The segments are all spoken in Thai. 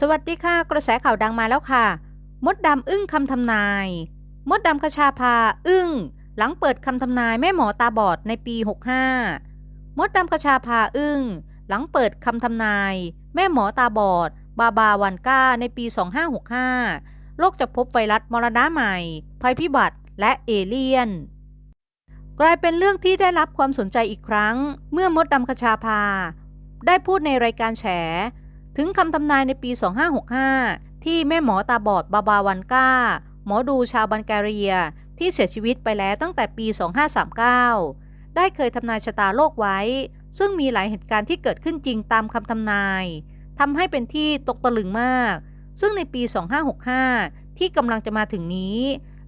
สวัสดีค่ะ กระแสข่าวดังมาแล้วค่ะ มดดำอึ้งคำทำนาย มดดำคชาภาอึ้ง หลังเปิดคำทำนายแม่หมอตาบอดในปี 65 มดดำคชาภาอึ้ง หลังเปิดคำทำนาย แม่หมอตาบอด บาบาวันก้าในปี 2565 โลกจะพบไวรัสมรณะใหม่ ภัยพิบัติและเอเลี่ยน กลายเป็นเรื่องที่ได้รับความสนใจอีกครั้ง เมื่อมดดำคชาภาได้พูดในรายการแฉ ถึงคำทำนายในปี 2565 ที่แม่หมอตาบอดบาบาวันก้า หมอดูชาวบันแกเรีย ที่เสียชีวิตไปแล้วตั้งแต่ปี 2539 ได้เคยทำนายชะตาโลกไว้ ซึ่งมีหลายเหตุการณ์ที่เกิดขึ้นจริงตามคำทำนายทำให้เป็นที่ตกตะลึงมาก ซึ่งในปี 2565 ที่กำลังจะมาถึงนี้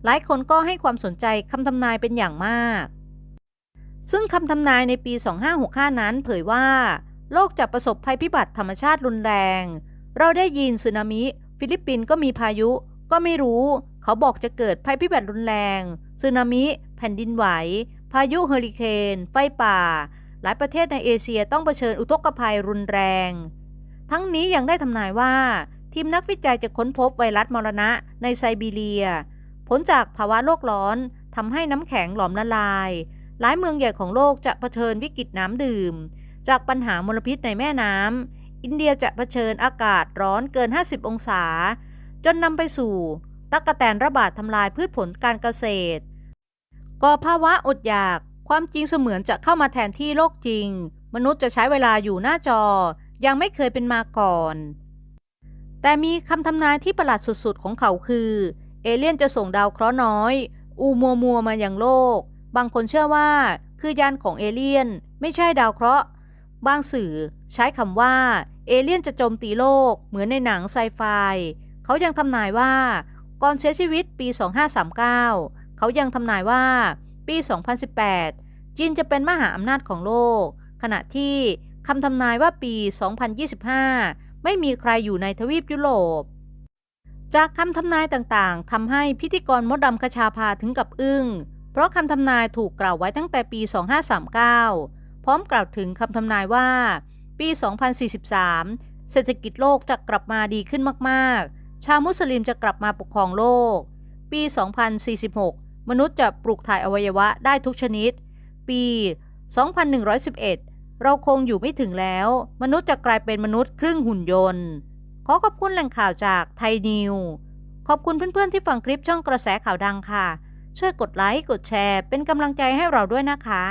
หลายคนก็ให้ความสนใจคำทำนายเป็นอย่างมาก ซึ่งคำทำนายในปี 2565 นั้นเผยว่า โลกจะประสบภัยพิบัติธรรมชาติรุนแรง เราได้ยินสึนามิ ฟิลิปปินส์ก็มีพายุ ก็ไม่รู้ เขาบอกจะเกิดภัยพิบัติรุนแรงสึนามิ แผ่นดินไหว พายุเฮอริเคน ไฟป่า หลายประเทศในเอเชียต้องเผชิญอุทกภัยรุนแรง ทั้งนี้ยังได้ทำนายว่า ทีมนักวิจัยจะค้นพบไวรัสมรณะในไซบีเรีย ผลจากภาวะโลกร้อนทำให้น้ำแข็งหลอมละลาย หลายเมืองใหญ่ของโลกจะเผชิญวิกฤตน้ำดื่ม จากปัญหามลพิษในแม่น้ำอินเดียจะเผชิญอากาศร้อนเกิน 50 องศา จนนำไปสู่ตั๊กแตนระบาดทำลายพืชผลการเกษตร ก่อภาวะอดอยากความจริงเสมือนจะเข้ามาแทนที่โลกจริง มนุษย์จะใช้เวลาอยู่หน้าจอ ยังไม่เคยเป็นมาก่อน แต่มีคำทำนายที่ประหลาดสุดๆ ของเขาคือ เอเลี่ยนจะส่งดาวเคราะห์น้อย อูมัวมัวมาอยังโลก บางคนเชื่อว่าคือยานของเอเลี่ยน ไม่ใช่ดาวเคราะห์ บางสื่อใช้คำว่า เอเลี่ยนจะโจมตีโลกเหมือนในหนังไซไฟ เขายังทำนายว่า ก่อนเสียชีวิตปี 2539 เขายังทำนายว่า ปี 2018 จีนจะเป็นมหาอำนาจของโลก ขณะที่คำทำนายว่าปี 2025 ไม่มีใครอยู่ในทวีปยุโรป จากคำทำนายต่างๆทำให้พิธีกรมดดำคชาพาถึงกับอึ้ง เพราะคำทำนายถูกกล่าวไว้ตั้งแต่ปี 2539 พร้อมกล่าวถึงคำทำนายว่า ปี 2043 เศรษฐกิจโลกจะกลับมาดีขึ้นมากๆ ชาวมุสลิมจะกลับมาปกครองโลก ปี 2046 มนุษย์จะปลูกถ่ายอวัยวะได้ทุกชนิด ปี 2111 เราคงอยู่ไม่ถึงแล้ว มนุษย์จะกลายเป็นมนุษย์ครึ่งหุ่นยนต์ ขอขอบคุณแหล่งข่าวจากไทยนิว ขอบคุณเพื่อนๆที่ฟังคลิปช่องกระแสข่าวดังค่ะ ช่วยกดไลค์ กดแชร์ เป็นกำลังใจให้เราด้วยนะคะ